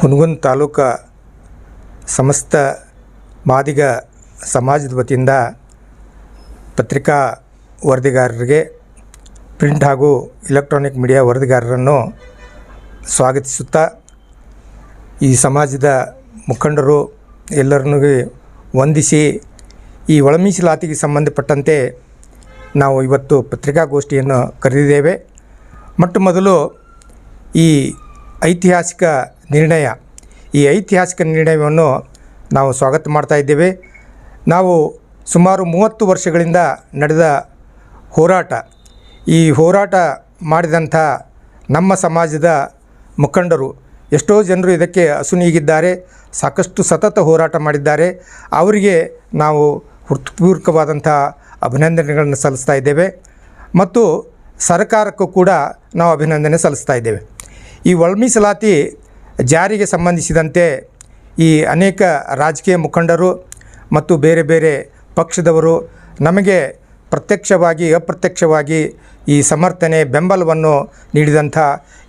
ಹುನಗುಂದ ತಾಲೂಕು ಸಮಸ್ತ ಮಾದಿಗ ಸಮಾಜದ ವತಿಯಿಂದ ಪತ್ರಿಕಾ ವರದಿಗಾರರಿಗೆ ಪ್ರಿಂಟ್ ಹಾಗೂ ಇಲೆಕ್ಟ್ರಾನಿಕ್ ಮೀಡಿಯಾ ವರದಿಗಾರರನ್ನು ಸ್ವಾಗತಿಸುತ್ತಾ ಈ ಸಮಾಜದ ಮುಖಂಡರು ಎಲ್ಲರನ್ನೂ ವಂದಿಸಿ ಈ ಒಳ ಮೀಸಲಾತಿಗೆ ಸಂಬಂಧಪಟ್ಟಂತೆ ನಾವು ಇವತ್ತು ಪತ್ರಿಕಾಗೋಷ್ಠಿಯನ್ನು ಕರೆದಿದ್ದೇವೆ. ಮೊಟ್ಟ ಮೊದಲು ಈ ಐತಿಹಾಸಿಕ ನಿರ್ಣಯ, ಈ ಐತಿಹಾಸಿಕ ನಿರ್ಣಯವನ್ನು ನಾವು ಸ್ವಾಗತ ಮಾಡ್ತಾ ಇದ್ದೇವೆ. ನಾವು ಸುಮಾರು ಮೂವತ್ತು ವರ್ಷಗಳಿಂದ ನಡೆದ ಹೋರಾಟ, ಈ ಹೋರಾಟ ಮಾಡಿದಂಥ ನಮ್ಮ ಸಮಾಜದ ಮುಖಂಡರು ಎಷ್ಟೋ ಜನರು ಇದಕ್ಕೆ ಅಸುನೀಗಿದ್ದಾರೆ. ಸಾಕಷ್ಟು ಸತತ ಹೋರಾಟ ಮಾಡಿದ್ದಾರೆ. ಅವರಿಗೆ ನಾವು ಹೃತ್ಪೂರ್ವಕವಾದಂಥ ಅಭಿನಂದನೆಗಳನ್ನು ಸಲ್ಲಿಸ್ತಾ ಇದ್ದೇವೆ. ಮತ್ತು ಸರ್ಕಾರಕ್ಕೂ ಕೂಡ ನಾವು ಅಭಿನಂದನೆ ಸಲ್ಲಿಸ್ತಾ ಇದ್ದೇವೆ. ಈ ಒಳ ಮೀಸಲಾತಿ ಜಾರಿಗೆ ಸಂಬಂಧಿಸಿದಂತೆ ಈ ಅನೇಕ ರಾಜಕೀಯ ಮುಖಂಡರು ಮತ್ತು ಬೇರೆ ಬೇರೆ ಪಕ್ಷದವರು ನಮಗೆ ಪ್ರತ್ಯಕ್ಷವಾಗಿ, ಅಪ್ರತ್ಯಕ್ಷವಾಗಿ ಈ ಸಮರ್ಥನೆ, ಬೆಂಬಲವನ್ನು ನೀಡಿದಂಥ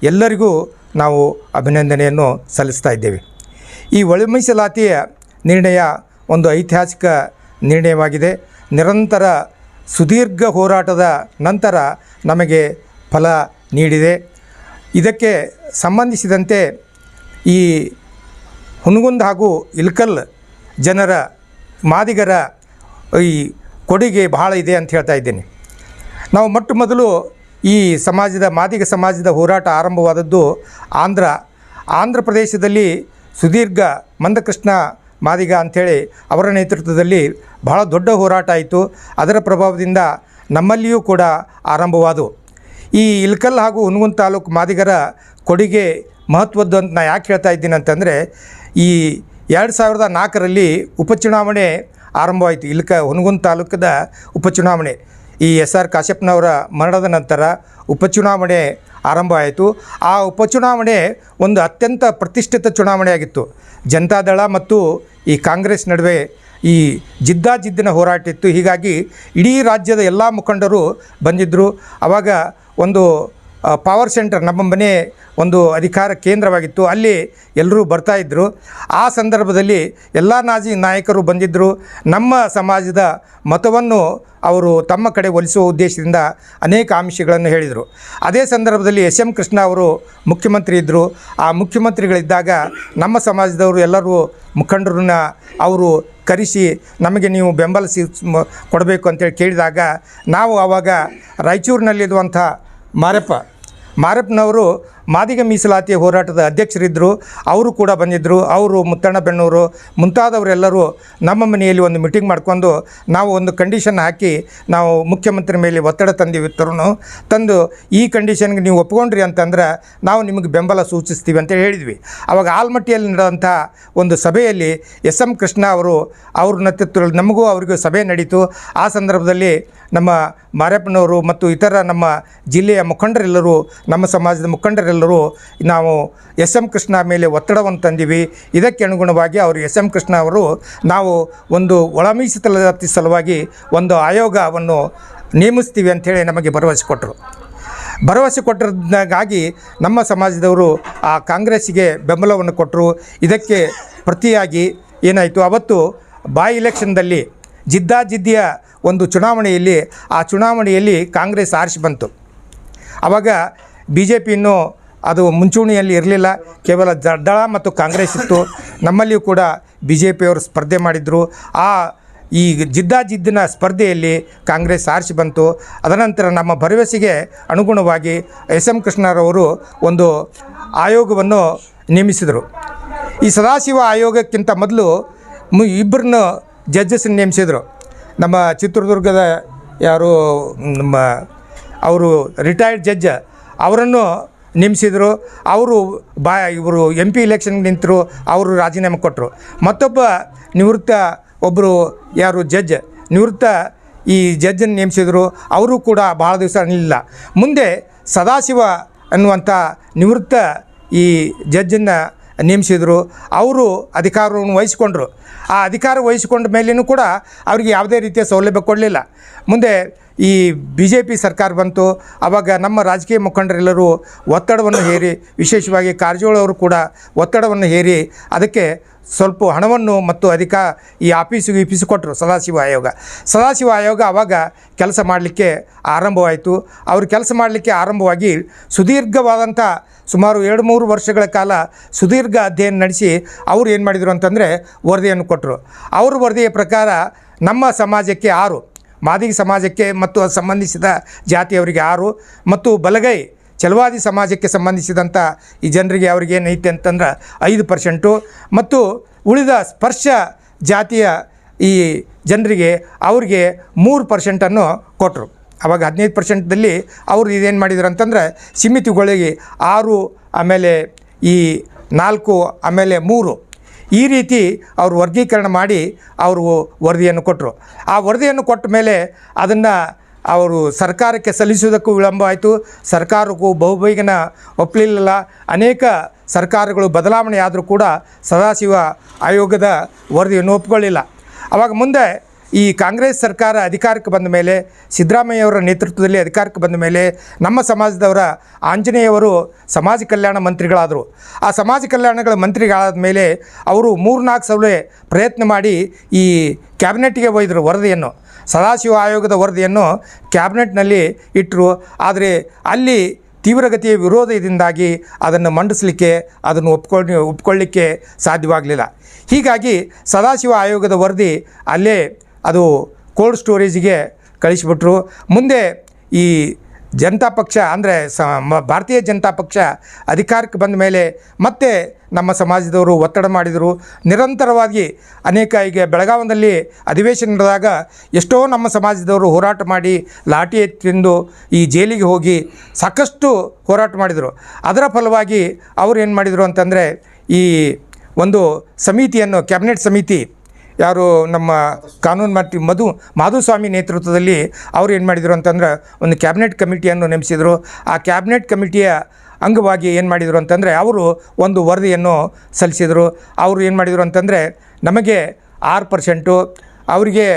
ಎಲ್ಲರಿಗೂ ನಾವು ಅಭಿನಂದನೆಯನ್ನು ಸಲ್ಲಿಸ್ತಾ ಇದ್ದೇವೆ. ಈ ಒಳ ಮೀಸಲಾತಿಯ ನಿರ್ಣಯ ಒಂದು ಐತಿಹಾಸಿಕ ನಿರ್ಣಯವಾಗಿದೆ. ನಿರಂತರ ಸುದೀರ್ಘ ಹೋರಾಟದ ನಂತರ ನಮಗೆ ಫಲ ನೀಡಿದೆ. ಇದಕ್ಕೆ ಸಂಬಂಧಿಸಿದಂತೆ ಈ ಹುನಗುಂದ ಹಾಗೂ ಇಲ್ಕಲ್ ಜನರ ಮಾದಿಗರ ಈ ಕೊಡುಗೆ ಬಹಳ ಇದೆ ಅಂತ ಹೇಳ್ತಾ ಇದ್ದೇನೆ. ನಾವು ಮೊಟ್ಟ ಮೊದಲು ಈ ಸಮಾಜದ ಮಾದಿಗ ಸಮಾಜದ ಹೋರಾಟ ಆರಂಭವಾದದ್ದು ಆಂಧ್ರ ಆಂಧ್ರ ಪ್ರದೇಶದಲ್ಲಿ ಸುದೀರ್ಘ ಮಂದಕೃಷ್ಣ ಮಾದಿಗ ಅಂಥೇಳಿ ಅವರ ನೇತೃತ್ವದಲ್ಲಿ ಬಹಳ ದೊಡ್ಡ ಹೋರಾಟ ಆಯಿತು. ಅದರ ಪ್ರಭಾವದಿಂದ ನಮ್ಮಲ್ಲಿಯೂ ಕೂಡ ಆರಂಭವಾದವು. ಈ ಇಲ್ಕಲ್ ಹಾಗೂ ಹುನಗುಂದ ತಾಲೂಕು ಮಾದಿಗರ ಕೊಡುಗೆ ಮಹತ್ವದ್ದು ಅಂತ ನಾನು ಯಾಕೆ ಹೇಳ್ತಾ ಇದ್ದೀನಿ ಅಂತಂದರೆ, ಈ ಎರಡು ಸಾವಿರದ ನಾಲ್ಕರಲ್ಲಿ ಉಪಚುನಾವಣೆ ಆರಂಭವಾಯಿತು. ಇಲ್ಕ ಹುನಗುಂದ ತಾಲೂಕದ ಉಪಚುನಾವಣೆ. ಈ ಎಸ್ ಆರ್ ಕಾಶ್ಯಪ್ನವರ ಮರಣದ ನಂತರ ಉಪಚುನಾವಣೆ ಆರಂಭ ಆಯಿತು ಆ ಉಪಚುನಾವಣೆ ಒಂದು ಅತ್ಯಂತ ಪ್ರತಿಷ್ಠಿತ ಚುನಾವಣೆಯಾಗಿತ್ತು. ಜನತಾದಳ ಮತ್ತು ಈ ಕಾಂಗ್ರೆಸ್ ನಡುವೆ ಈ ಜಿದ್ದಾಜಿದ್ದಿನ ಹೋರಾಟ ಇತ್ತು. ಹೀಗಾಗಿ ಇಡೀ ರಾಜ್ಯದ ಎಲ್ಲ ಮುಖಂಡರು ಬಂದಿದ್ದರು ಆವಾಗ ಒಂದು ಪವರ್ ಸೆಂಟರ್ ನಮ್ಮ ಮನೆ ಒಂದು ಅಧಿಕಾರ ಕೇಂದ್ರವಾಗಿತ್ತು. ಅಲ್ಲಿ ಎಲ್ಲರೂ ಬರ್ತಾಯಿದ್ರು ಆ ಸಂದರ್ಭದಲ್ಲಿ ಎಲ್ಲ ನಾಜಿ ನಾಯಕರು ಬಂದಿದ್ದರು ನಮ್ಮ ಸಮಾಜದ ಮತವನ್ನು ಅವರು ತಮ್ಮ ಕಡೆ ಒಲಿಸುವ ಉದ್ದೇಶದಿಂದ ಅನೇಕ ಆಮಿಷಗಳನ್ನು ಹೇಳಿದರು. ಅದೇ ಸಂದರ್ಭದಲ್ಲಿ ಎಸ್ ಎಂ ಕೃಷ್ಣ ಅವರು ಮುಖ್ಯಮಂತ್ರಿ ಇದ್ದರು. ಆ ಮುಖ್ಯಮಂತ್ರಿಗಳಿದ್ದಾಗ ನಮ್ಮ ಸಮಾಜದವರು ಎಲ್ಲರೂ ಮುಖಂಡರನ್ನ ಅವರು ಕರೆಸಿ ನಮಗೆ ನೀವು ಬೆಂಬಲ ಸಿ ಕೊಡಬೇಕು ಅಂತೇಳಿ ಕೇಳಿದಾಗ ನಾವು ಆವಾಗ ರಾಯಚೂರಿನಲ್ಲಿರುವಂಥ ಮಾರಪ್ಪ, ಮಾರಪ್ಪನವರು ಮಾದಿಗ ಮೀಸಲಾತಿಯ ಹೋರಾಟದ ಅಧ್ಯಕ್ಷರಿದ್ದರು. ಅವರು ಕೂಡ ಬಂದಿದ್ದರು. ಅವರು ಮುತ್ತಣ್ಣ ಬೆನ್ನೂರು ಮುಂತಾದವರೆಲ್ಲರೂ ನಮ್ಮ ಮನೆಯಲ್ಲಿ ಒಂದು ಮೀಟಿಂಗ್ ಮಾಡ್ಕೊಂಡು ನಾವು ಒಂದು ಕಂಡೀಷನ್ ಹಾಕಿ ನಾವು ಮುಖ್ಯಮಂತ್ರಿ ಮೇಲೆ ಒತ್ತಡ ತಂದೀವಿ ತರೂ ತಂದು ಈ ಕಂಡೀಷನ್ಗೆ ನೀವು ಒಪ್ಕೊಂಡ್ರಿ ಅಂತಂದ್ರೆ ನಾವು ನಿಮಗೆ ಬೆಂಬಲ ಸೂಚಿಸ್ತೀವಿ ಅಂತ ಹೇಳಿದ್ವಿ. ಅವಾಗ ಆಲ್ಮಟ್ಟಿಯಲ್ಲಿ ನಡೆದಂಥ ಒಂದು ಸಭೆಯಲ್ಲಿ ಎಸ್ ಎಂ ಕೃಷ್ಣ ಅವರು ಅವ್ರ ನೇತೃತ್ವದಲ್ಲಿ ನಮಗೂ ಅವರಿಗೂ ಸಭೆ ನಡೀತು. ಆ ಸಂದರ್ಭದಲ್ಲಿ ನಮ್ಮ ಮಾರಪ್ಪನವರು ಮತ್ತು ಇತರ ನಮ್ಮ ಜಿಲ್ಲೆಯ ಮುಖಂಡರೆಲ್ಲರೂ ನಮ್ಮ ಸಮಾಜದ ಮುಖಂಡರೆಲ್ಲರೂ ನಾವು ಎಸ್ ಎಂ ಕೃಷ್ಣ ಮೇಲೆ ಒತ್ತಡವನ್ನು ತಂದೀವಿ. ಇದಕ್ಕೆ ಅನುಗುಣವಾಗಿ ಅವರು ಎಸ್ ಎಂ ಕೃಷ್ಣ ಅವರು ನಾವು ಒಂದು ಒಳಮೀಸಲಾತಿ ಸಲುವಾಗಿ ಒಂದು ಆಯೋಗವನ್ನು ನೇಮಿಸ್ತೀವಿ ಅಂಥೇಳಿ ನಮಗೆ ಭರವಸೆ ಕೊಟ್ಟರು. ಭರವಸೆ ಕೊಟ್ಟರದಾಗಿ ನಮ್ಮ ಸಮಾಜದವರು ಆ ಕಾಂಗ್ರೆಸ್ಸಿಗೆ ಬೆಂಬಲವನ್ನು ಕೊಟ್ಟರು. ಇದಕ್ಕೆ ಪ್ರತಿಯಾಗಿ ಏನಾಯಿತು, ಅವತ್ತು ಬಾಯ್ ಇಲೆಕ್ಷನ್ದಲ್ಲಿ ಜಿದ್ದಾಜಿದ್ದಿಯ ಒಂದು ಚುನಾವಣೆಯಲ್ಲಿ ಆ ಚುನಾವಣೆಯಲ್ಲಿ ಕಾಂಗ್ರೆಸ್ ಆರಿಸಿ ಬಂತು. ಆವಾಗ ಬಿ ಜೆ ಪಿ ಇನ್ನೂ ಅದು ಮುಂಚೂಣಿಯಲ್ಲಿ ಇರಲಿಲ್ಲ. ಕೇವಲ ದಳ ಮತ್ತು ಕಾಂಗ್ರೆಸ್ ಇತ್ತು. ನಮ್ಮಲ್ಲಿಯೂ ಕೂಡ ಬಿ ಜೆ ಪಿಯವರು ಸ್ಪರ್ಧೆ ಮಾಡಿದರು. ಆ ಈ ಜಿದ್ದಾಜಿದ್ದಿನ ಸ್ಪರ್ಧೆಯಲ್ಲಿ ಕಾಂಗ್ರೆಸ್ ಆರಿಸಿ ಬಂತು. ಅದನಂತರ ನಮ್ಮ ಭರವಸೆಗೆ ಅನುಗುಣವಾಗಿ ಎಸ್ ಎಂ ಕೃಷ್ಣರವರು ಒಂದು ಆಯೋಗವನ್ನು ನೇಮಿಸಿದರು. ಈ ಸದಾಶಿವ ಆಯೋಗಕ್ಕಿಂತ ಮೊದಲು ಇಬ್ಬರನ್ನು ಜಡ್ಜಸ್ ನೇಮಿಸಿದರು. ನಮ್ಮ ಚಿತ್ರದುರ್ಗದ ಯಾರು, ನಮ್ಮ ಅವರು ರಿಟೈರ್ಡ್ ಜಡ್ಜ್ ಅವರನ್ನು ನೇಮಿಸಿದರು, ಅವರು ಬಾ, ಇವರು ಎಂ ಪಿ ಇಲೆಕ್ಷನ್ಗೆ ನಿಂತರು, ಅವರು ರಾಜೀನಾಮೆ ಕೊಟ್ಟರು ಮತ್ತೊಬ್ಬ ನಿವೃತ್ತ ಒಬ್ಬರು ಯಾರು ಜಡ್ಜ್ ನಿವೃತ್ತ ಈ ಜಡ್ಜನ್ನು ನೇಮಿಸಿದರು, ಅವರು ಕೂಡ ಭಾಳ ದಿವಸ ಅನ್ನಲಿಲ್ಲ ಮುಂದೆ ಸದಾಶಿವ ಅನ್ನುವಂಥ ನಿವೃತ್ತ ಈ ಜಡ್ಜನ್ನು ನೇಮಿಸಿದರು, ಅವರು ಅಧಿಕಾರವನ್ನು ವಹಿಸಿಕೊಂಡ್ರು. ಆ ಅಧಿಕಾರ ವಹಿಸಿಕೊಂಡ ಮೇಲೇನೂ ಕೂಡ ಅವರಿಗೆ ಯಾವುದೇ ರೀತಿಯ ಸೌಲಭ್ಯ ಕೊಡಲಿಲ್ಲ. ಮುಂದೆ ಈ ಬಿ ಜೆ ಪಿ ಸರ್ಕಾರ ಬಂತು ಆವಾಗ ನಮ್ಮ ರಾಜಕೀಯ ಮುಖಂಡರೆಲ್ಲರೂ ಒತ್ತಡವನ್ನು ಹೇರಿ, ವಿಶೇಷವಾಗಿ ಕಾರಜೋಳ ಅವರು ಕೂಡ ಒತ್ತಡವನ್ನು ಹೇರಿ, ಅದಕ್ಕೆ ಸ್ವಲ್ಪ ಹಣವನ್ನು ಮತ್ತು ಅಧಿಕ ಈ ಆಫೀಸಿಗೆ ಇಫೀಸು ಕೊಟ್ಟರು ಸದಾಶಿವ ಆಯೋಗ. ಸದಾಶಿವ ಆಯೋಗ ಆವಾಗ ಕೆಲಸ ಮಾಡಲಿಕ್ಕೆ ಆರಂಭವಾಯಿತು. ಅವರು ಕೆಲಸ ಮಾಡಲಿಕ್ಕೆ ಆರಂಭವಾಗಿ ಸುದೀರ್ಘವಾದಂಥ ಸುಮಾರು ಎರಡು ಮೂರು ವರ್ಷಗಳ ಕಾಲ ಸುದೀರ್ಘ ಅಧ್ಯಯನ ನಡೆಸಿ ಅವರು ಏನು ಮಾಡಿದರು ಅಂತಂದರೆ ವರದಿಯನ್ನು ಕೊಟ್ಟರು ಅವ್ರ ವರದಿಯ ಪ್ರಕಾರ ನಮ್ಮ ಸಮಾಜಕ್ಕೆ ಆರು ಮಾದಿಗ ಸಮಾಜಕ್ಕೆ ಮತ್ತು ಅದು ಸಂಬಂಧಿಸಿದ ಜಾತಿಯವರಿಗೆ ಆರು ಮತ್ತು ಬಲಗೈ ಚಲವಾದಿ ಸಮಾಜಕ್ಕೆ ಸಂಬಂಧಿಸಿದಂಥ ಈ ಜನರಿಗೆ ಅವ್ರಿಗೆ ಏನೈತೆ ಅಂತಂದ್ರೆ ಐದು ಪರ್ಸೆಂಟು ಮತ್ತು ಉಳಿದ ಸ್ಪರ್ಶ ಜಾತಿಯ ಈ ಜನರಿಗೆ ಅವ್ರಿಗೆ ಮೂರು ಪರ್ಸೆಂಟನ್ನು ಕೊಟ್ಟರು ಅವಾಗ ಹದಿನೈದು ಪರ್ಸೆಂಟ್ದಲ್ಲಿ ಅವರು ಇದೇನು ಮಾಡಿದ್ರು ಅಂತಂದ್ರೆ ಸೀಮಿತಗೊಳಗೆ ಆರು, ಆಮೇಲೆ ಈ ನಾಲ್ಕು, ಆಮೇಲೆ ಮೂರು. ಈ ರೀತಿ ಅವರು ವರ್ಗೀಕರಣ ಮಾಡಿ ಅವರು ವರದಿಯನ್ನು ಕೊಟ್ಟರು ಆ ವರದಿಯನ್ನು ಕೊಟ್ಟ ಮೇಲೆ ಅದನ್ನು ಅವರು ಸರ್ಕಾರಕ್ಕೆ ಸಲ್ಲಿಸುವುದಕ್ಕೂ ವಿಳಂಬ ಆಯಿತು. ಸರ್ಕಾರಕ್ಕೂ ಬಹುಬೇಗನ ಒಪ್ಪಲಿಲ್ಲ ಅನೇಕ ಸರ್ಕಾರಗಳು ಬದಲಾವಣೆ ಆದರೂ ಕೂಡ ಸದಾಶಿವ ಆಯೋಗದ ವರದಿಯನ್ನು ಒಪ್ಪಿಕೊಳ್ಳಿಲ್ಲ ಅವಾಗ ಮುಂದೆ ಈ ಕಾಂಗ್ರೆಸ್ ಸರ್ಕಾರ ಅಧಿಕಾರಕ್ಕೆ ಬಂದ ಮೇಲೆ ಸಿದ್ದರಾಮಯ್ಯವರ ನೇತೃತ್ವದಲ್ಲಿ ಅಧಿಕಾರಕ್ಕೆ ಬಂದ ಮೇಲೆ ನಮ್ಮ ಸಮಾಜದವರ ಆಂಜನೇಯವರು ಸಮಾಜ ಕಲ್ಯಾಣ ಮಂತ್ರಿಗಳಾದರು. ಆ ಸಮಾಜ ಕಲ್ಯಾಣಗಳ ಮಂತ್ರಿಗಳಾದ ಮೇಲೆ ಅವರು ಮೂರ್ನಾಲ್ಕು ಸಲ ಪ್ರಯತ್ನ ಮಾಡಿ ಈ ಕ್ಯಾಬಿನೆಟ್ಗೆ ಒಯ್ದರು ವರದಿಯನ್ನು. ಸದಾಶಿವ ಆಯೋಗದ ವರದಿಯನ್ನು ಕ್ಯಾಬಿನೆಟ್ನಲ್ಲಿ ಇಟ್ಟರು. ಆದರೆ ಅಲ್ಲಿ ತೀವ್ರಗತಿಯ ವಿರೋಧದಿಂದಾಗಿ ಅದನ್ನು ಮಂಡಿಸಲಿಕ್ಕೆ, ಅದನ್ನು ಒಪ್ಕೊಂಡು ಒಪ್ಕೊಳ್ಳಿಕ್ಕೆ ಸಾಧ್ಯವಾಗಲಿಲ್ಲ. ಹೀಗಾಗಿ ಸದಾಶಿವ ಆಯೋಗದ ವರದಿ ಅಲ್ಲೇ ಅದು ಕೋಲ್ಡ್ ಸ್ಟೋರೇಜಿಗೆ ಕಳಿಸಿಬಿಟ್ರು. ಮುಂದೆ ಈ ಜನತಾ ಪಕ್ಷ ಅಂದರೆ ಸ ಭಾರತೀಯ ಜನತಾ ಪಕ್ಷ ಅಧಿಕಾರಕ್ಕೆ ಬಂದ ಮೇಲೆ ಮತ್ತೆ ನಮ್ಮ ಸಮಾಜದವರು ಒತ್ತಡ ಮಾಡಿದರು. ನಿರಂತರವಾಗಿ ಅನೇಕ ಈಗ ಬೆಳಗಾವದಲ್ಲಿ ಅಧಿವೇಶನ ನಡೆದಾಗ ಎಷ್ಟೋ ನಮ್ಮ ಸಮಾಜದವರು ಹೋರಾಟ ಮಾಡಿ ಲಾಠಿ ಎತ್ತಿಂದು ಈ ಜೈಲಿಗೆ ಹೋಗಿ ಸಾಕಷ್ಟು ಹೋರಾಟ ಮಾಡಿದರು. ಅದರ ಫಲವಾಗಿ ಅವರು ಏನು ಮಾಡಿದರು ಅಂತಂದರೆ ಈ ಒಂದು ಸಮಿತಿಯನ್ನು, ಕ್ಯಾಬಿನೆಟ್ ಸಮಿತಿ ಯಾರು ನಮ್ಮ ಕಾನೂನು ಮಂತ್ರಿ ಮಧು, ಮಾಧುಸ್ವಾಮಿ ನೇತೃತ್ವದಲ್ಲಿ ಅವ್ರು ಏನು ಮಾಡಿದರು ಅಂತಂದ್ರೆ ಒಂದು ಕ್ಯಾಬಿನೆಟ್ ಕಮಿಟಿಯನ್ನು ನೇಮಿಸಿದರು. ಆ ಕ್ಯಾಬಿನೆಟ್ ಕಮಿಟಿಯ ಅಂಗವಾಗಿ ಏನು ಮಾಡಿದರು ಅಂತಂದರೆ ಅವರು ಒಂದು ವರದಿಯನ್ನು ಸಲ್ಲಿಸಿದರು. ಅವರು ಏನು ಮಾಡಿದರು ಅಂತಂದರೆ ನಮಗೆ ಆರು ಪರ್ಸೆಂಟು, ಅವರಿಗೆ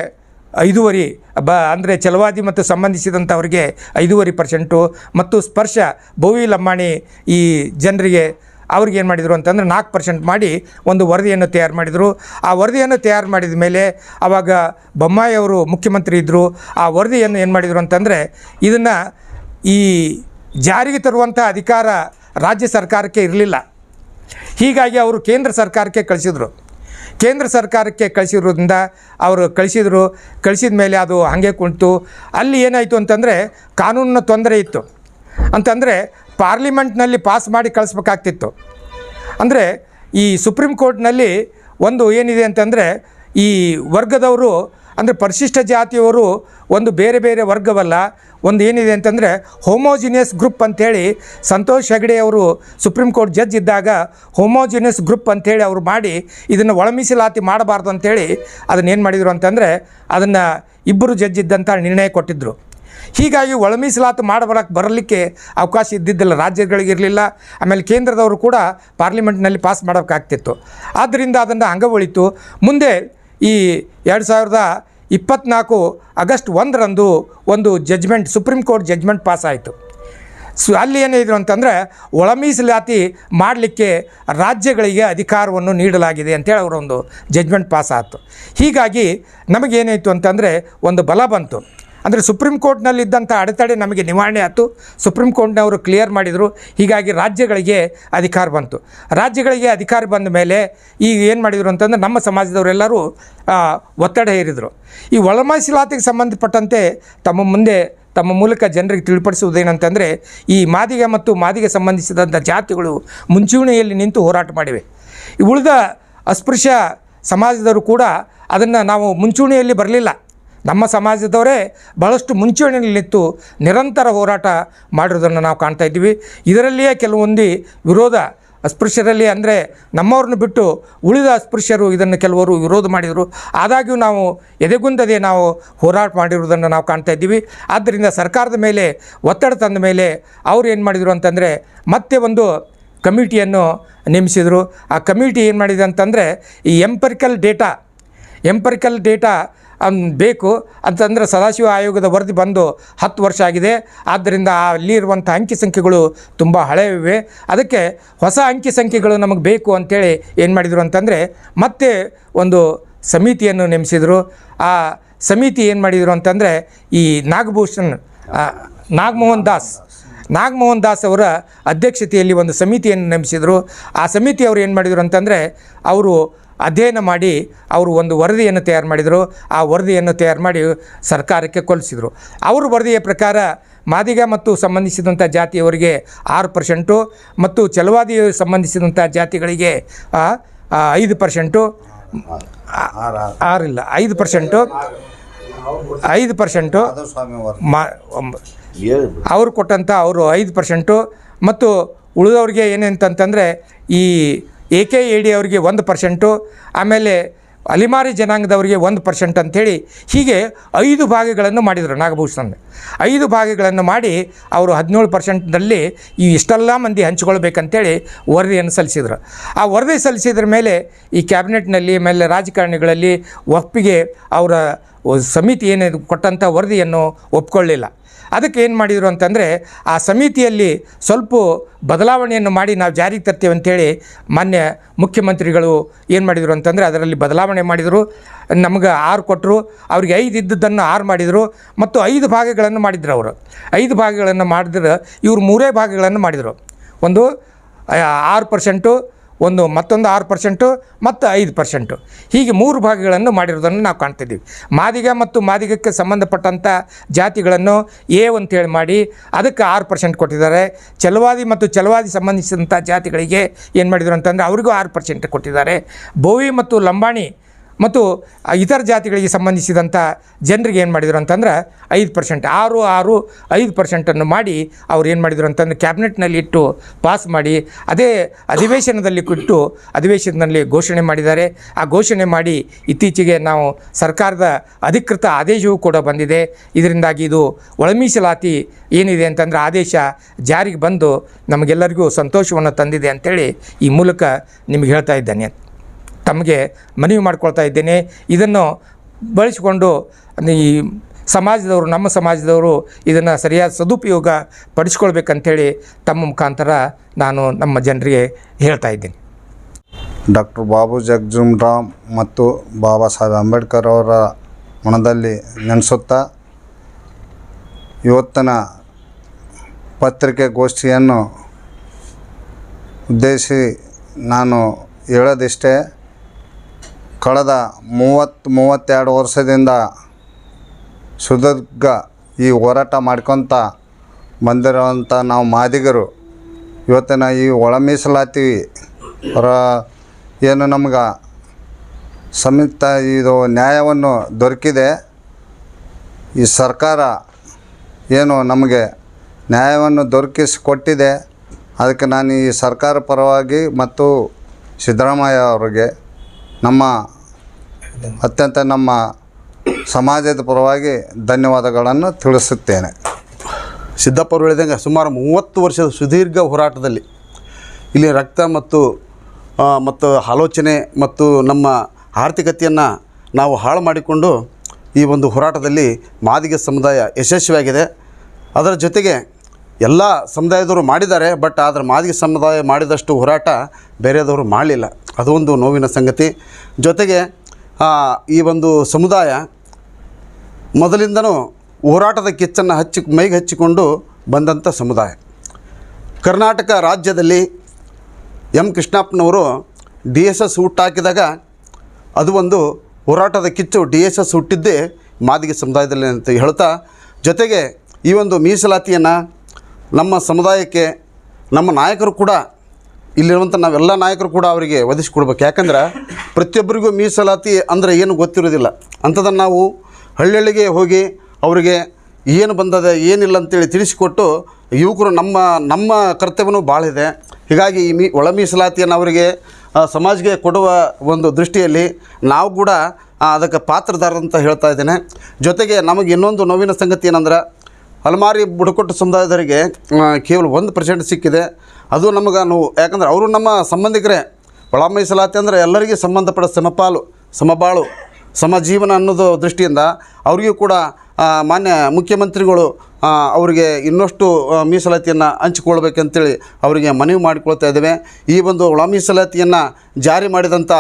ಐದೂವರೆ ಬ ಅಂದರೆ ಚಲವಾದಿ ಮತ್ತು ಸಂಬಂಧಿಸಿದಂಥವ್ರಿಗೆ ಐದೂವರೆ ಪರ್ಸೆಂಟು ಮತ್ತು ಸ್ಪರ್ಶ ಭೋವಿ ಲಂಬಾಣಿ ಈ ಜನರಿಗೆ ಅವ್ರಿಗೆ ಏನು ಮಾಡಿದರು ಅಂತಂದ್ರೆ ನಾಲ್ಕು ಪರ್ಸೆಂಟ್ ಮಾಡಿ ಒಂದು ವರದಿಯನ್ನು ತಯಾರು ಮಾಡಿದರು. ಆ ವರದಿಯನ್ನು ತಯಾರು ಮಾಡಿದ ಮೇಲೆ ಆವಾಗ ಬೊಮ್ಮಾಯಿ ಅವರು ಮುಖ್ಯಮಂತ್ರಿ ಇದ್ದರು ಆ ವರದಿಯನ್ನು ಏನು ಮಾಡಿದರು ಅಂತಂದರೆ ಇದನ್ನು ಈ ಜಾರಿಗೆ ತರುವಂಥ ಅಧಿಕಾರ ರಾಜ್ಯ ಸರ್ಕಾರಕ್ಕೆ ಇರಲಿಲ್ಲ. ಹೀಗಾಗಿ ಅವರು ಕೇಂದ್ರ ಸರ್ಕಾರಕ್ಕೆ ಕಳಿಸಿದರು. ಕೇಂದ್ರ ಸರ್ಕಾರಕ್ಕೆ ಕಳಿಸಿರೋದ್ರಿಂದ ಅವರು ಕಳಿಸಿದರು. ಕಳಿಸಿದ ಮೇಲೆ ಅದು ಹಾಗೆ ಕುಂತು. ಅಲ್ಲಿ ಏನಾಯಿತು ಅಂತಂದರೆ ಕಾನೂನಿನ ತೊಂದರೆ ಇತ್ತು. ಅಂತಂದರೆ ಪಾರ್ಲಿಮೆಂಟ್ನಲ್ಲಿ ಪಾಸ್ ಮಾಡಿ ಕಳಿಸ್ಬೇಕಾಗ್ತಿತ್ತು. ಅಂದರೆ ಈ ಸುಪ್ರೀಂ ಕೋರ್ಟ್ನಲ್ಲಿ ಒಂದು ಏನಿದೆ ಅಂತಂದರೆ ಈ ವರ್ಗದವರು, ಅಂದರೆ ಪರಿಶಿಷ್ಟ ಜಾತಿಯವರು ಒಂದು ಬೇರೆ ಬೇರೆ ವರ್ಗವಲ್ಲ, ಒಂದು ಏನಿದೆ ಅಂತಂದರೆ ಹೋಮೋಜಿನಿಯಸ್ ಗ್ರೂಪ್ ಅಂಥೇಳಿ ಸಂತೋಷ್ ಹೆಗಡೆ ಅವರು ಸುಪ್ರೀಂ ಕೋರ್ಟ್ ಜಡ್ಜ್ ಇದ್ದಾಗ ಹೋಮೋಜಿನಿಯಸ್ ಗ್ರೂಪ್ ಅಂಥೇಳಿ ಅವರು ಮಾಡಿ ಇದನ್ನು ಒಳಮೀಸಲಾತಿ ಮಾಡಬಾರ್ದು ಅಂಥೇಳಿ ಅದನ್ನೇನು ಮಾಡಿದರು ಅಂತಂದರೆ ಅದನ್ನು ಇಬ್ಬರು ಜಡ್ಜ್ ಇದ್ದಂಥ ನಿರ್ಣಯ ಕೊಟ್ಟಿದ್ದರು ಹೀಗಾಗಿ ಒಳಮೀಸಲಾತು ಮಾಡಬರಕ್ಕೆ ಬರಲಿಕ್ಕೆ ಅವಕಾಶ ಇದ್ದಿದ್ದಿಲ್ಲ ರಾಜ್ಯಗಳಿಗಿರಲಿಲ್ಲ ಆಮೇಲೆ ಕೇಂದ್ರದವರು ಕೂಡ ಪಾರ್ಲಿಮೆಂಟ್ನಲ್ಲಿ ಪಾಸ್ ಮಾಡೋಕ್ಕಾಗ್ತಿತ್ತು ಆದ್ದರಿಂದ ಅದನ್ನು ಹಂಗೆ ಉಳಿತು ಮುಂದೆ ಈ ಎರಡು ಸಾವಿರದ ಇಪ್ಪತ್ತ್ನಾಲ್ಕು ಆಗಸ್ಟ್ ಒಂದರಂದು ಒಂದು judgement, supreme court judgement pass ಆಯಿತು. ಸೊ, ಅಲ್ಲಿ ಏನಿದ್ರು ಅಂತಂದರೆ ಒಳ ಮೀಸಲಾತಿ ಮಾಡಲಿಕ್ಕೆ ರಾಜ್ಯಗಳಿಗೆ ಅಧಿಕಾರವನ್ನು ನೀಡಲಾಗಿದೆ ಅಂತೇಳಿ ಅವರೊಂದು ಜಜ್ಮೆಂಟ್ ಪಾಸ್ ಆಯಿತು. ಹೀಗಾಗಿ ನಮಗೇನಾಯಿತು ಅಂತಂದರೆ ಒಂದು ಬಲ ಬಂತು. ಅಂದರೆ ಸುಪ್ರೀಂ ಕೋರ್ಟ್ನಲ್ಲಿದ್ದಂಥ ಅಡೆತಡೆ ನಮಗೆ ನಿವಾರಣೆ ಆಯಿತು. ಸುಪ್ರೀಂ ಕೋರ್ಟ್ನವರು ಕ್ಲಿಯರ್ ಮಾಡಿದರು. ಹೀಗಾಗಿ ರಾಜ್ಯಗಳಿಗೆ ಅಧಿಕಾರ ಬಂತು. ರಾಜ್ಯಗಳಿಗೆ ಅಧಿಕಾರ ಬಂದ ಮೇಲೆ ಈಗ ಏನು ಮಾಡಿದರು ಅಂತಂದ್ರೆ ನಮ್ಮ ಸಮಾಜದವರೆಲ್ಲರೂ ಒತ್ತಡ ಹೇರಿದರು. ಈ ಒಳಮಾಸಿಲಾತಿಗೆ ಸಂಬಂಧಪಟ್ಟಂತೆ ತಮ್ಮ ಮುಂದೆ, ತಮ್ಮ ಮೂಲಕ ಜನರಿಗೆ ತಿಳಿಪಡಿಸುವುದೇನಂತಂದರೆ ಈ ಮಾದಿಗೆ ಮತ್ತು ಮಾದಿಗೆ ಸಂಬಂಧಿಸಿದಂಥ ಜಾತಿಗಳು ಮುಂಚೂಣಿಯಲ್ಲಿ ನಿಂತು ಹೋರಾಟ ಮಾಡಿವೆ. ಉಳಿದ ಅಸ್ಪೃಶ್ಯ ಸಮಾಜದವರು ಕೂಡ ಅದನ್ನು ನಾವು ಮುಂಚೂಣಿಯಲ್ಲಿ ಬರಲಿಲ್ಲ. ನಮ್ಮ ಸಮಾಜದವರೇ ಭಾಳಷ್ಟು ಮುಂಚೂಣಿಯಲ್ಲಿ ನಿಂತು ನಿರಂತರ ಹೋರಾಟ ಮಾಡಿರೋದನ್ನು ನಾವು ಕಾಣ್ತಾ ಇದ್ದೀವಿ. ಇದರಲ್ಲಿಯೇ ಕೆಲವೊಂದು ವಿರೋಧ ಅಸ್ಪೃಶ್ಯರಲ್ಲಿ ಅಂದರೆ ನಮ್ಮವ್ರನ್ನ ಬಿಟ್ಟು ಉಳಿದ ಅಸ್ಪೃಶ್ಯರು ಇದನ್ನು ಕೆಲವರು ವಿರೋಧ ಮಾಡಿದರು. ಆದಾಗ್ಯೂ ನಾವು ಎದೆಗುಂದದೆ ನಾವು ಹೋರಾಟ ಮಾಡಿರುವುದನ್ನು ನಾವು ಕಾಣ್ತಾ ಇದ್ದೀವಿ. ಆದ್ದರಿಂದ ಸರ್ಕಾರದ ಮೇಲೆ, ಒತ್ತಡ ತಂದ ಮೇಲೆ ಅವ್ರು ಏನು ಮಾಡಿದರು ಅಂತಂದರೆ ಮತ್ತೆ ಒಂದು ಕಮಿಟಿಯನ್ನು ನೇಮಿಸಿದರು. ಆ ಕಮಿಟಿ ಏನು ಮಾಡಿದೆ ಅಂತಂದರೆ ಈ ಎಂಪರಿಕಲ್ ಡೇಟಾ ಎಂಪರಿಕಲ್ ಡೇಟಾ ಬೇಕು ಅಂತಂದರೆ ಸದಾಶಿವ ಆಯೋಗದ ವರದಿ ಬಂದು ಹತ್ತು ವರ್ಷ ಆಗಿದೆ. ಆದ್ದರಿಂದ ಅಲ್ಲಿ ಇರುವಂಥ ಅಂಕಿ ಸಂಖ್ಯೆಗಳು ತುಂಬ ಹಳೆಯವಿವೆ. ಅದಕ್ಕೆ ಹೊಸ ಅಂಕಿ ಸಂಖ್ಯೆಗಳು ನಮಗೆ ಬೇಕು ಅಂತೇಳಿ ಏನು ಮಾಡಿದರು ಅಂತಂದರೆ ಮತ್ತೆ ಒಂದು ಸಮಿತಿಯನ್ನು ನೇಮಿಸಿದರು. ಆ ಸಮಿತಿ ಏನು ಮಾಡಿದರು ಅಂತಂದರೆ ಈ ನಾಗಭೂಷಣ್ ನಾಗಮೋಹನ್ ದಾಸ್ ನಾಗಮೋಹನ್ ದಾಸ್ ಅವರ ಅಧ್ಯಕ್ಷತೆಯಲ್ಲಿ ಒಂದು ಸಮಿತಿಯನ್ನು ನೇಮಿಸಿದರು. ಆ ಸಮಿತಿಯವರು ಏನು ಮಾಡಿದರು ಅಂತಂದರೆ ಅವರು ಅಧ್ಯಯನ ಮಾಡಿ ಅವರು ಒಂದು ವರದಿಯನ್ನು ತಯಾರು ಮಾಡಿದರು. ಆ ವರದಿಯನ್ನು ತಯಾರು ಮಾಡಿ ಸರ್ಕಾರಕ್ಕೆ ಕೊಲಿಸಿದರು ಅವ್ರ ವರದಿಯ ಪ್ರಕಾರ ಮಾದಿಗ ಮತ್ತು ಸಂಬಂಧಿಸಿದಂಥ ಜಾತಿಯವರಿಗೆ ಆರು ಪರ್ಸೆಂಟು ಮತ್ತು ಚಲವಾದಿ ಸಂಬಂಧಿಸಿದಂಥ ಜಾತಿಗಳಿಗೆ ಐದು ಪರ್ಸೆಂಟು. ಆರಿಲ್ಲ, ಐದು ಪರ್ಸೆಂಟು. ಐದು ಪರ್ಸೆಂಟು. ಮಾ ಅವರು ಕೊಟ್ಟಂಥ ಅವರು ಐದು ಪರ್ಸೆಂಟು ಮತ್ತು ಉಳಿದವ್ರಿಗೆ ಏನಂತಂತಂದರೆ ಈ ಎ ಕೆ ಎ ಡಿ ಅವರಿಗೆ ಒಂದು ಪರ್ಸೆಂಟು, ಆಮೇಲೆ ಅಲಿಮಾರಿ ಜನಾಂಗದವರಿಗೆ ಒಂದು ಪರ್ಸೆಂಟ್ ಅಂಥೇಳಿ ಹೀಗೆ ಐದು ಭಾಗಗಳನ್ನು ಮಾಡಿದರು ನಾಗಭೂಷಣ್. ಐದು ಭಾಗಗಳನ್ನು ಮಾಡಿ ಅವರು ಹದಿನೇಳು ಪರ್ಸೆಂಟ್ನಲ್ಲಿ ಈ ಇಷ್ಟೆಲ್ಲ ಮಂದಿ ಹಂಚಿಕೊಳ್ಬೇಕಂತೇಳಿ ವರದಿಯನ್ನು ಸಲ್ಲಿಸಿದರು. ಆ ವರದಿ ಸಲ್ಲಿಸಿದ್ರ ಮೇಲೆ ಈ ಕ್ಯಾಬಿನೆಟ್ನಲ್ಲಿ, ಆಮೇಲೆ ರಾಜಕಾರಣಿಗಳಲ್ಲಿ ಒಪ್ಪಿಗೆ ಅವರ ಸಮಿತಿ ಏನೇ ಕೊಟ್ಟಂಥ ವರದಿಯನ್ನು ಒಪ್ಕೊಳ್ಳಿಲ್ಲ. ಅದಕ್ಕೆ ಏನು ಮಾಡಿದರು ಅಂತಂದರೆ ಆ ಸಮಿತಿಯಲ್ಲಿ ಸ್ವಲ್ಪ ಬದಲಾವಣೆಯನ್ನು ಮಾಡಿ ನಾವು ಜಾರಿಗೆ ತರ್ತೇವೆ ಅಂತೇಳಿ ಮಾನ್ಯ ಮುಖ್ಯಮಂತ್ರಿಗಳು ಏನು ಮಾಡಿದರು ಅಂತಂದರೆ ಅದರಲ್ಲಿ ಬದಲಾವಣೆ ಮಾಡಿದರು. ನಮಗೆ ಆರು ಕೊಟ್ಟರು ಅವ್ರಿಗೆ ಐದು ಇದ್ದದ್ದನ್ನು ಆರು ಮಾಡಿದರು ಮತ್ತು ಐದು ಭಾಗಗಳನ್ನು ಮಾಡಿದ್ರು ಅವರು. ಐದು ಭಾಗಗಳನ್ನು ಮಾಡಿದ್ರೆ ಇವರು ಮೂರೇ ಭಾಗಗಳನ್ನು ಮಾಡಿದರು. ಒಂದು ಆರು ಪರ್ಸೆಂಟು ಒಂದು ಮತ್ತೊಂದು ಆರು ಪರ್ಸೆಂಟು ಮತ್ತು ಐದು ಪರ್ಸೆಂಟು. ಹೀಗೆ ಮೂರು ಭಾಗಗಳನ್ನು ಮಾಡಿರೋದನ್ನು ನಾವು ಕಾಣ್ತಿದ್ದೀವಿ. ಮಾದಿಗ ಮತ್ತು ಮಾದಿಗಕ್ಕೆ ಸಂಬಂಧಪಟ್ಟಂಥ ಜಾತಿಗಳನ್ನು ಎ ಅಂತೇಳಿ ಮಾಡಿ ಅದಕ್ಕೆ ಆರು ಪರ್ಸೆಂಟ್ ಕೊಟ್ಟಿದ್ದಾರೆ. ಚಲವಾದಿ ಮತ್ತು ಚಲವಾದಿ ಸಂಬಂಧಿಸಿದಂಥ ಜಾತಿಗಳಿಗೆ ಏನು ಮಾಡಿದರು ಅಂತಂದರೆ ಅವರಿಗೂ ಆರು ಪರ್ಸೆಂಟ್ ಕೊಟ್ಟಿದ್ದಾರೆ. ಬೋವಿ ಮತ್ತು ಲಂಬಾಣಿ ಮತ್ತು ಇತರ ಜಾತಿಗಳಿಗೆ ಸಂಬಂಧಿಸಿದಂಥ ಜನರಿಗೆ ಏನು ಮಾಡಿದರು ಅಂತಂದ್ರೆ ಐದು ಪರ್ಸೆಂಟ್ ಆರು ಆರು ಐದು ಪರ್ಸೆಂಟನ್ನು ಮಾಡಿ ಅವ್ರು ಏನು ಮಾಡಿದರು ಅಂತಂದರೆ ಕ್ಯಾಬಿನೆಟ್ನಲ್ಲಿ ಇಟ್ಟು ಪಾಸ್ ಮಾಡಿ, ಅದೇ ಅಧಿವೇಶನದಲ್ಲಿ ಕೊಟ್ಟು ಅಧಿವೇಶನದಲ್ಲಿ ಘೋಷಣೆ ಮಾಡಿದ್ದಾರೆ. ಆ ಘೋಷಣೆ ಮಾಡಿ ಇತ್ತೀಚೆಗೆ ನಾವು ಸರ್ಕಾರದ ಅಧಿಕೃತ ಆದೇಶವೂ ಕೂಡ ಬಂದಿದೆ. ಇದರಿಂದಾಗಿ ಇದು ಒಳಮೀಸಲಾತಿ ಏನಿದೆ ಅಂತಂದರೆ ಆದೇಶ ಜಾರಿಗೆ ಬಂದು ನಮಗೆಲ್ಲರಿಗೂ ಸಂತೋಷವನ್ನು ತಂದಿದೆ ಅಂಥೇಳಿ ಈ ಮೂಲಕ ನಿಮಗೆ ಹೇಳ್ತಾ ಇದ್ದೇನೆ. ತಮಗೆ ಮನವಿ ಮಾಡ್ಕೊಳ್ತಾ ಇದ್ದೇನೆ. ಇದನ್ನು ಬಳಸಿಕೊಂಡು ಈ ಸಮಾಜದವರು, ನಮ್ಮ ಸಮಾಜದವರು ಇದನ್ನು ಸರಿಯಾದ ಸದುಪಯೋಗ ಪಡಿಸ್ಕೊಳ್ಬೇಕಂಥೇಳಿ ತಮ್ಮ ಮುಖಾಂತರ ನಾನು ನಮ್ಮ ಜನರಿಗೆ ಹೇಳ್ತಾ ಇದ್ದೀನಿ. ಡಾಕ್ಟರ್ ಬಾಬು ಜಗಜುಮ್ ರಾಮ್ ಮತ್ತು ಬಾಬಾ ಸಾಹೇಬ್ ಅಂಬೇಡ್ಕರ್ ಅವರ ಮನದಲ್ಲಿ ನೆನೆಸುತ್ತಾ ಇವತ್ತಿನ ಪತ್ರಿಕೆಗೋಷ್ಠಿಯನ್ನು ಉದ್ದೇಶಿಸಿ ನಾನು ಹೇಳೋದಿಷ್ಟೇ. ಕಳೆದ ಮೂವತ್ತು, ಮೂವತ್ತೆರಡು ವರ್ಷದಿಂದ ಸುದೀರ್ಘ ಈ ಹೋರಾಟ ಮಾಡ್ಕೊತ ಬಂದಿರುವಂಥ ನಾವು ಮಾದಿಗರು. ಇವತ್ತಿನ ಈ ಒಳ ಮೀಸಲಾತಿ ಏನು ನಮ್ಗೆ ಸಂಯುಕ್ತ ಇದು ನ್ಯಾಯವನ್ನು ದೊರಕಿದೆ. ಈ ಸರ್ಕಾರ ಏನು ನಮಗೆ ನ್ಯಾಯವನ್ನು ದೊರಕಿಸಿಕೊಟ್ಟಿದೆ. ಅದಕ್ಕೆ ನಾನು ಈ ಸರ್ಕಾರ ಪರವಾಗಿ ಮತ್ತು ಸಿದ್ದರಾಮಯ್ಯ ಅವರಿಗೆ ನಮ್ಮ ಅತ್ಯಂತ ನಮ್ಮ ಸಮಾಜದ ಪರವಾಗಿ ಧನ್ಯವಾದಗಳನ್ನು ತಿಳಿಸುತ್ತೇನೆ. ಸಿದ್ದಪ್ಪ ಅವರು ಹೇಳಿದಂಗೆ ಸುಮಾರು ಮೂವತ್ತು ವರ್ಷದ ಸುದೀರ್ಘ ಹೋರಾಟದಲ್ಲಿ ಇಲ್ಲಿ ರಕ್ತ ಮತ್ತು ಮತ್ತು ಆಲೋಚನೆ ಮತ್ತು ನಮ್ಮ ಆರ್ಥಿಕತೆಯನ್ನು ನಾವು ಹಾಳು ಮಾಡಿಕೊಂಡು ಈ ಒಂದು ಹೋರಾಟದಲ್ಲಿ ಮಾದಿಗ ಸಮುದಾಯ ಯಶಸ್ವಿಯಾಗಿದೆ. ಅದರ ಜೊತೆಗೆ ಎಲ್ಲ ಸಮುದಾಯದವರು ಮಾಡಿದ್ದಾರೆ, ಬಟ್ ಆದರೆ ಮಾದಿಗ ಸಮುದಾಯ ಮಾಡಿದಷ್ಟು ಹೋರಾಟ ಬೇರೆದವರು ಮಾಡಲಿಲ್ಲ. ಅದು ಒಂದು ನೋವಿನ ಸಂಗತಿ. ಜೊತೆಗೆ ಈ ಒಂದು ಸಮುದಾಯ ಮೊದಲಿಂದನೂ ಹೋರಾಟದ ಕಿಚ್ಚನ್ನು ಹಚ್ಚಿ, ಮೈಗೆ ಹಚ್ಚಿಕೊಂಡು ಬಂದಂಥ ಸಮುದಾಯ. ಕರ್ನಾಟಕ ರಾಜ್ಯದಲ್ಲಿ ಎಂ ಕೃಷ್ಣಪ್ಪನವರು ಡಿ ಎಸ್ ಎಸ್ ಹುಟ್ಟಾಕಿದಾಗ ಅದು ಒಂದು ಹೋರಾಟದ ಕಿಚ್ಚು. ಡಿ ಎಸ್ ಎಸ್ ಹುಟ್ಟಿದ್ದೇ ಮಾದಿಗೆ ಸಮುದಾಯದಲ್ಲಿ ಅಂತ ಹೇಳ್ತಾ, ಜೊತೆಗೆ ಈ ಒಂದು ಮೀಸಲಾತಿಯನ್ನು ನಮ್ಮ ಸಮುದಾಯಕ್ಕೆ, ನಮ್ಮ ನಾಯಕರು ಕೂಡ ಇಲ್ಲಿರುವಂಥ ನಾವೆಲ್ಲ ನಾಯಕರು ಕೂಡ ಅವರಿಗೆ ಒದಗಿಸ್ಕೊಡ್ಬೇಕು ಯಾಕಂದ್ರೆ ಪ್ರತಿಯೊಬ್ಬರಿಗೂ ಮೀಸಲಾತಿ ಅಂದರೆ ಏನು ಗೊತ್ತಿರೋದಿಲ್ಲ ಅಂಥದ್ದನ್ನು ನಾವು ಹಳ್ಳಿಗೆ ಹೋಗಿ ಅವರಿಗೆ ಏನು ಬಂದದೆ, ಏನಿಲ್ಲ ಅಂತೇಳಿ ತಿಳಿಸಿಕೊಟ್ಟು ಯುವಕರು ನಮ್ಮ ನಮ್ಮ ಕರ್ತವ್ಯನೂ ಭಾಳ ಇದೆ. ಹೀಗಾಗಿ ಈ ಮೀ, ಒಳ ಮೀಸಲಾತಿಯನ್ನು ಅವರಿಗೆ ಸಮಾಜಕ್ಕೆ ಕೊಡುವ ಒಂದು ದೃಷ್ಟಿಯಲ್ಲಿ ನಾವು ಕೂಡ ಅದಕ್ಕೆ ಅದಕ್ಕೆ ಪಾತ್ರದಾರರಂತ ಹೇಳ್ತಾ ಇದ್ದೇನೆ. ಜೊತೆಗೆ ನಮಗೆ ಇನ್ನೊಂದು ನೋವಿನ ಸಂಗತಿ ಏನಂದ್ರೆ ಹಲಮಾರಿ ಬುಡಕಟ್ಟು ಸಮುದಾಯದವರಿಗೆ ಕೇವಲ ಒಂದು ಪರ್ಸೆಂಟ್ ಸಿಕ್ಕಿದೆ. ಅದು ನಮಗೆ ನೋವು. ಯಾಕಂದ್ರೆ ಅವರು ನಮ್ಮ ಸಂಬಂಧಿಕರೇ. ಒಳ ಮೀಸಲಾತಿ ಅಂದರೆ ಎಲ್ಲರಿಗೂ ಸಂಬಂಧಪಟ್ಟ ಸಮಪಾಲು, ಸಮಬಾಳು, ಸಮಜೀವನ ಅನ್ನೋದು ದೃಷ್ಟಿಯಿಂದ ಅವರಿಗೂ ಕೂಡ ಮಾನ್ಯ ಮುಖ್ಯಮಂತ್ರಿಗಳು ಅವರಿಗೆ ಇನ್ನಷ್ಟು ಮೀಸಲಾತಿಯನ್ನು ಹಂಚಿಕೊಳ್ಬೇಕಂತೇಳಿ ಅವರಿಗೆ ಮನವಿ ಮಾಡಿಕೊಳ್ತಾ ಇದ್ದೇವೆ. ಈ ಒಂದು ಒಳ ಮೀಸಲಾತಿಯನ್ನು ಜಾರಿ ಮಾಡಿದಂಥ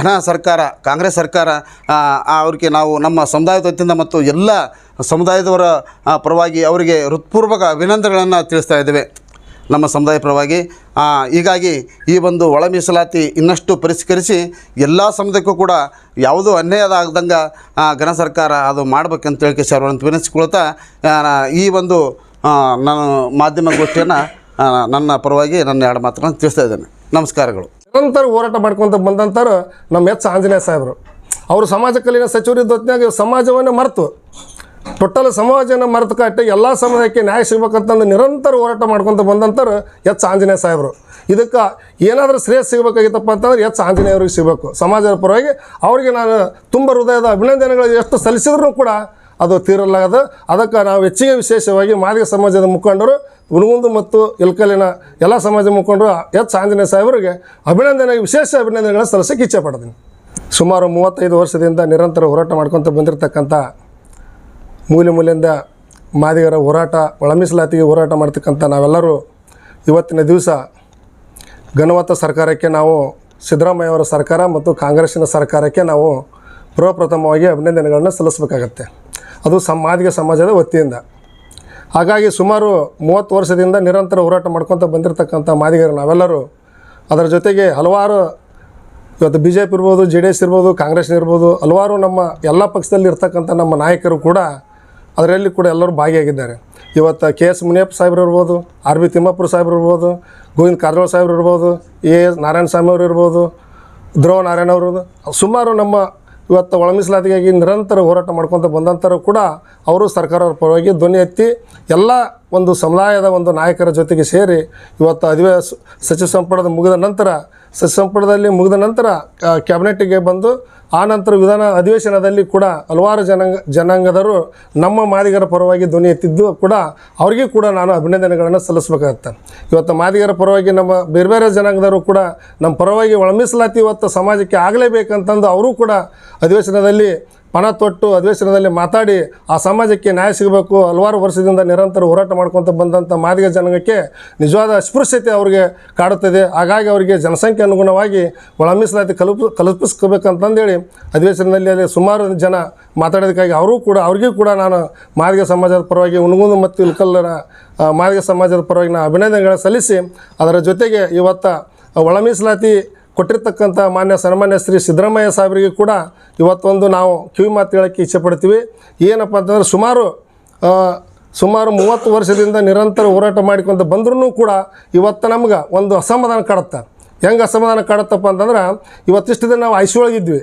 ಘನ ಸರ್ಕಾರ, ಕಾಂಗ್ರೆಸ್ ಸರ್ಕಾರ ಅವ್ರಿಗೆ ನಾವು ನಮ್ಮ ಸಮುದಾಯದ ವತಿಯಿಂದ ಮತ್ತು ಎಲ್ಲ ಸಮುದಾಯದವರ ಪರವಾಗಿ ಅವರಿಗೆ ಹೃತ್ಪೂರ್ವಕ ಅಭಿನಂದನೆಗಳನ್ನು ತಿಳಿಸ್ತಾ ಇದ್ದೇವೆ. ನಮ್ಮ ಸಮುದಾಯ ಪರವಾಗಿ ಹೀಗಾಗಿ ಈ ಒಂದು ಒಳ ಮೀಸಲಾತಿ ಇನ್ನಷ್ಟು ಪರಿಷ್ಕರಿಸಿ ಎಲ್ಲ ಸಮುದಾಯಕ್ಕೂ ಕೂಡ ಯಾವುದೂ ಅನ್ಯಾಯದಾಗದಂಗೆ ಘನ ಸರ್ಕಾರ ಅದು ಮಾಡ್ಬೇಕಂತ ಹೇಳಿ ಸರ್ ಅಂತ ವಿನಿಸಿಕೊಳ್ತಾ ಈ ಒಂದು ನಾನು ಮಾಧ್ಯಮ ಗೋಷ್ಠಿಯನ್ನು ನನ್ನ ಪರವಾಗಿ ನನ್ನ ಎರಡು ಮಾತುಗಳನ್ನು ತಿಳಿಸ್ತಾ ಇದ್ದೇನೆ. ನಮಸ್ಕಾರಗಳು. ನಿರಂತರ ಹೋರಾಟ ಮಾಡ್ಕೊಂತ ಬಂದಂಥವ್ರು ನಮ್ಮ ಎಚ್ ಆಂಜನೇಯ ಸಾಹೇಬರು. ಅವರು ಸಮಾಜ ಕಲ್ಯಾಣ ಸಚಿವರಿದ್ದ ಹೊತ್ತಿನಾಗ ಸಮಾಜವನ್ನು ಮರೆತು. ಟೋಟಲ್ ಸಮಾಜನ ಮರೆತು ಕಟ್ಟಿ ಎಲ್ಲ ಸಮುದಾಯಕ್ಕೆ ನ್ಯಾಯ ಸಿಗ್ಬೇಕಂತಂದು ನಿರಂತರ ಹೋರಾಟ ಮಾಡ್ಕೊಂತ ಬಂದಂತರು ಎಚ್. ಆಂಜನೇಯ ಸಾಹೇಬರು. ಇದಕ್ಕೆ ಏನಾದರೂ ಶ್ರೇಯಸ್ ಸಿಗಬೇಕಾಗಿತ್ತಪ್ಪ ಅಂತಂದ್ರೆ ಎಚ್. ಆಂಜನೇಯವ್ರಿಗೆ ಸಿಗಬೇಕು. ಸಮಾಜದ ಪರವಾಗಿ ಅವರಿಗೆ ನಾನು ತುಂಬ ಹೃದಯದ ಅಭಿನಂದನೆಗಳು ಎಷ್ಟು ಸಲ್ಲಿಸಿದ್ರು ಕೂಡ ಅದು ತೀರಲಾಗದು. ಅದಕ್ಕೆ ನಾವು ಹೆಚ್ಚಿಗೆ ವಿಶೇಷವಾಗಿ ಮಾದಿಗ ಸಮಾಜದ ಮುಖಂಡರು ಉಣಗುಂದು ಮತ್ತು ಇಲ್ಕಲಿನ ಎಲ್ಲ ಸಮಾಜ ಮುಖಂಡರು ಎಚ್. ಆಂಜನೇಯ ಸಾಹೇಬರಿಗೆ ಅಭಿನಂದನೆ, ವಿಶೇಷ ಅಭಿನಂದನೆಗಳನ್ನು ಸಲ್ಲಿಸಕ್ಕೆ ಇಚ್ಛೆ ಪಡ್ತೀನಿ. ಸುಮಾರು ಮೂವತ್ತೈದು ವರ್ಷದಿಂದ ನಿರಂತರ ಹೋರಾಟ ಮಾಡ್ಕೊತ ಬಂದಿರತಕ್ಕಂಥ ಮೂಲೆ ಮೂಲೆಯಿಂದ ಮಾದಿಗರ ಹೋರಾಟ ಒಳ ಮೀಸಲಾತಿಗೆ ಹೋರಾಟ ಮಾಡ್ತಕ್ಕಂಥ ನಾವೆಲ್ಲರೂ ಇವತ್ತಿನ ದಿವಸ ಘನವತ್ತ ಸರ್ಕಾರಕ್ಕೆ ನಾವು ಸಿದ್ದರಾಮಯ್ಯವರ ಸರ್ಕಾರ ಮತ್ತು ಕಾಂಗ್ರೆಸ್ಸಿನ ಸರ್ಕಾರಕ್ಕೆ ನಾವು ಪ್ರಪ್ರಥಮವಾಗಿ ಅಭಿನಂದನೆಗಳನ್ನು ಸಲ್ಲಿಸಬೇಕಾಗತ್ತೆ. ಅದು ಸಮಾಧಿಗೆ ಸಮಾಜದ ವತಿಯಿಂದ. ಹಾಗಾಗಿ ಸುಮಾರು ಮೂವತ್ತು ವರ್ಷದಿಂದ ನಿರಂತರ ಹೋರಾಟ ಮಾಡ್ಕೊತ ಬಂದಿರತಕ್ಕಂಥ ಮಾದಿಗರು ನಾವೆಲ್ಲರೂ, ಅದರ ಜೊತೆಗೆ ಹಲವಾರು, ಇವತ್ತು ಬಿ ಜೆ ಪಿ ಇರ್ಬೋದು, ಜೆ ಡಿ ಎಸ್ ಇರ್ಬೋದು ಕಾಂಗ್ರೆಸ್ ಇರ್ಬೋದು, ಹಲವಾರು ನಮ್ಮ ಎಲ್ಲ ಪಕ್ಷದಲ್ಲಿ ಇರ್ತಕ್ಕಂಥ ನಮ್ಮ ನಾಯಕರು ಕೂಡ ಅದರಲ್ಲಿ ಕೂಡ ಎಲ್ಲರೂ ಭಾಗಿಯಾಗಿದ್ದಾರೆ. ಇವತ್ತು ಕೆ ಎಸ್ ಮುನಿಯಪ್ಪ ಸಾಹೇಬ್ರು ಇರ್ಬೋದು, ಆರ್ ಬಿ ತಿಮ್ಮಾಪುರ ಸಾಹೇಬ್ರು ಇರ್ಬೋದು, ಗೋವಿಂದ ಕಾರಜೋಳ ಸಾಹೇಬ್ರು ಇರ್ಬೋದು, ಎ ಎಸ್ ನಾರಾಯಣ ಸ್ವಾಮಿ ಅವರು ಇರ್ಬೋದು ಧ್ರುವ ನಾರಾಯಣ ಅವರು ಸುಮಾರು ನಮ್ಮ ಇವತ್ತು ಒಳ ಮೀಸಲಾತಿಗಾಗಿ ನಿರಂತರ ಹೋರಾಟ ಮಾಡ್ಕೊತ ಬಂದಂಥರು ಕೂಡ ಅವರು ಸರ್ಕಾರದ ಪರವಾಗಿ ಧ್ವನಿ ಎತ್ತಿ ಎಲ್ಲ ಒಂದು ಸಮುದಾಯದ ಒಂದು ನಾಯಕರ ಜೊತೆಗೆ ಸೇರಿ ಇವತ್ತು ಅಧಿವೇ ಸಚಿವ ಸಂಪುಟದ ಮುಗಿದ ನಂತರ, ಸಚಿವ ಸಂಪುಟದಲ್ಲಿ ಮುಗಿದ ನಂತರ ಕ್ಯಾಬಿನೆಟ್ಟಿಗೆ ಬಂದು ಆ ನಂತರ ವಿಧಾನ ಅಧಿವೇಶನದಲ್ಲಿ ಕೂಡ ಹಲವಾರು ಜನಾಂಗ ಜನಾಂಗದವರು ನಮ್ಮ ಮಾದಿಗರ ಪರವಾಗಿ ಧ್ವನಿ ಎತ್ತಿದ್ದು ಕೂಡ ಅವ್ರಿಗೆ ಕೂಡ ನಾನು ಅಭಿನಂದನೆಗಳನ್ನು ಸಲ್ಲಿಸಬೇಕಾಗತ್ತೆ. ಇವತ್ತು ಮಾದಿಗರ ಪರವಾಗಿ ನಮ್ಮ ಬೇರೆ ಬೇರೆ ಜನಾಂಗದವರು ಕೂಡ ನಮ್ಮ ಪರವಾಗಿ ಒಳ ಮೀಸಲಾತಿ ಇವತ್ತು ಸಮಾಜಕ್ಕೆ ಆಗಲೇಬೇಕಂತಂದು ಅವರು ಕೂಡ ಅಧಿವೇಶನದಲ್ಲಿ ಪಣ ತೊಟ್ಟು ಅಧಿವೇಶನದಲ್ಲಿ ಮಾತಾಡಿ ಆ ಸಮಾಜಕ್ಕೆ ನ್ಯಾಯ ಸಿಗಬೇಕು, ಹಲವಾರು ವರ್ಷದಿಂದ ನಿರಂತರ ಹೋರಾಟ ಮಾಡ್ಕೊತ ಬಂದಂಥ ಮಾದಿಗ ಜನಾಂಗಕ್ಕೆ ನಿಜವಾದ ಅಸ್ಪೃಶ್ಯತೆ ಅವರಿಗೆ ಕಾಡುತ್ತದೆ. ಹಾಗಾಗಿ ಅವರಿಗೆ ಜನಸಂಖ್ಯೆ ಅನುಗುಣವಾಗಿ ಒಳ ಮೀಸಲಾತಿ ಕಲ್ಪ, ಕಲ್ಪಿಸ್ಕೋಬೇಕಂತಂದೇಳಿ ಅಧಿವೇಶನದಲ್ಲಿ ಅಲ್ಲಿ ಸುಮಾರು ಜನ ಮಾತಾಡೋದಕ್ಕಾಗಿ ಅವರು ಕೂಡ, ಅವ್ರಿಗೂ ಕೂಡ ನಾನು ಮಾದಿಗ ಸಮಾಜದ ಪರವಾಗಿ ಉಣಗುಂದು ಮತ್ತು ಇಲ್ಕಲ್ಲರ ಮಾದಿಗ ಸಮಾಜದ ಪರವಾಗಿ ನಾನು ಅಭಿನಂದನೆಗಳನ್ನು ಸಲ್ಲಿಸಿ ಅದರ ಜೊತೆಗೆ ಇವತ್ತು ಒಳ ಮೀಸಲಾತಿ ಕೊಟ್ಟಿರ್ತಕ್ಕಂಥ ಮಾನ್ಯ ಸನ್ಮಾನ್ಯ ಶ್ರೀ ಸಿದ್ದರಾಮಯ್ಯ ಸಾಹೇಬರಿಗೆ ಕೂಡ ಇವತ್ತೊಂದು ನಾವು ಕಿವಿ ಮಾತು ಹೇಳೋಕ್ಕೆ ಇಚ್ಛೆಪಡ್ತೀವಿ ಏನಪ್ಪ ಅಂತಂದ್ರೆ ಸುಮಾರು ಸುಮಾರು ಮೂವತ್ತು ವರ್ಷದಿಂದ ನಿರಂತರ ಹೋರಾಟ ಮಾಡಿಕೊಂಡು ಬಂದ್ರೂ ಕೂಡ ಇವತ್ತು ನಮ್ಗೆ ಒಂದು ಅಸಮಾಧಾನ ಕಾಡುತ್ತೆ. ಹೆಂಗೆ ಅಸಮಾಧಾನ ಕಾಡುತ್ತಪ್ಪ ಅಂತಂದ್ರೆ, ಇವತ್ತಿಷ್ಟು ದಿನ ನಾವು ಐಸಿ ಒಳಗಿದ್ವಿ.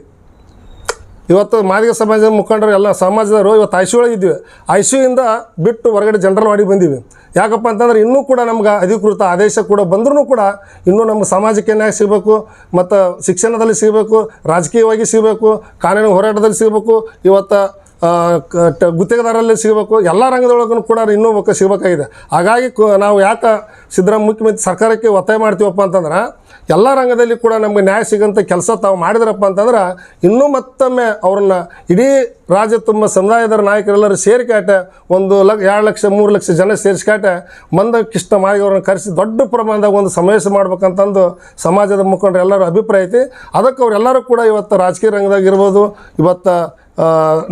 ಇವತ್ತು ಮಾದಿಗ ಸಮಾಜದ ಮುಖಂಡರು ಎಲ್ಲ ಸಮಾಜದವರು ಇವತ್ತು ಐ ಸಿ ಒಳಗಿದ್ದೀವಿ ಐ ಸಿ ಯುಯಿಂದ ಬಿಟ್ಟು ಹೊರಗಡೆ ಜನರಲ್ ಮಾಡಿ ಬಂದೀವಿ ಯಾಕಪ್ಪ ಅಂತಂದ್ರೆ ಇನ್ನೂ ಕೂಡ ನಮ್ಗೆ ಅಧಿಕೃತ ಆದೇಶ ಕೂಡ ಬಂದ್ರೂ ಕೂಡ ಇನ್ನೂ ನಮ್ಮ ಸಮಾಜಕ್ಕೆ ನ್ಯಾಯ ಸಿಗಬೇಕು, ಮತ್ತು ಶಿಕ್ಷಣದಲ್ಲಿ ಸಿಗಬೇಕು, ರಾಜಕೀಯವಾಗಿ ಸಿಗಬೇಕು, ಕಾನೂನು ಹೋರಾಟದಲ್ಲಿ ಸಿಗಬೇಕು. ಇವತ್ತು ಗುತ್ತಿಗೆದಾರರಲ್ಲಿ ಸಿಗಬೇಕು, ಎಲ್ಲ ರಂಗದೊಳಗೂ ಕೂಡ ಇನ್ನೂ ಬೇಕು ಸಿಗಬೇಕಾಗಿದೆ. ಹಾಗಾಗಿ ನಾವು ಯಾಕೆ ಸಿದ್ದರಾಮ ಮುಖ್ಯಮಂತ್ರಿ ಸರ್ಕಾರಕ್ಕೆ ಒತ್ತಾಯ ಮಾಡ್ತೀವಪ್ಪ ಅಂತಂದ್ರೆ, ಎಲ್ಲ ರಂಗದಲ್ಲಿ ಕೂಡ ನಮಗೆ ನ್ಯಾಯ ಸಿಗೋಂಥ ಕೆಲಸ ತಾವು ಮಾಡಿದ್ರಪ್ಪ ಅಂತಂದ್ರೆ, ಇನ್ನೂ ಮತ್ತೊಮ್ಮೆ ಅವ್ರನ್ನ ಇಡೀ ರಾಜ್ಯ ತುಂಬ ಸಮುದಾಯದ ನಾಯಕರೆಲ್ಲರೂ ಸೇರಿಕಾಟ ಒಂದು ಲಕ್ಷ ಎರಡು ಲಕ್ಷ, ಮೂರು ಲಕ್ಷ ಜನ ಸೇರಿಸ್ಕಾಟ ಮಂದಕಿಷ್ಟ ಮಾಡಿ ಅವ್ರನ್ನ ಕರೆಸಿ ದೊಡ್ಡ ಪ್ರಮಾಣದಾಗ ಒಂದು ಸಮಾವೇಶ ಮಾಡ್ಬೇಕಂತಂದು ಸಮಾಜದ ಮುಖಂಡರು ಎಲ್ಲರೂ ಅಭಿಪ್ರಾಯ ಐತಿ. ಅದಕ್ಕೆ ಅವರೆಲ್ಲರೂ ಕೂಡ ಇವತ್ತು ರಾಜಕೀಯ ರಂಗದಾಗ ಇರ್ಬೋದು, ಇವತ್ತು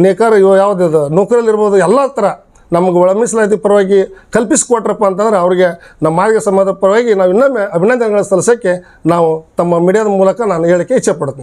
ನೇಕಾರ ಇವು ಯಾವುದಿದೆ ನೌಕರಲ್ಲಿರ್ಬೋದು ಎಲ್ಲ ಥರ ನಮ್ಗೆ ಒಳ ಮೀಸಲಾತಿ ಪರವಾಗಿ ಕಲ್ಪಿಸಿಕೊಟ್ರಪ್ಪ ಅಂತಂದ್ರೆ ಅವ್ರಿಗೆ ನಮ್ಮ ಮಾರ್ಗ ಸಮಾಜದ ಪರವಾಗಿ ನಾವು ಇನ್ನೊಮ್ಮೆ ಅಭಿನಂದನೆಗಳನ್ನು ಸಲ್ಲಿಸೋಕ್ಕೆ ನಾವು ತಮ್ಮ ಮೀಡಿಯಾದ ಮೂಲಕ ನಾನು ಹೇಳಕ್ಕೆ ಇಚ್ಛೆ ಪಡ್ತೀನಿ.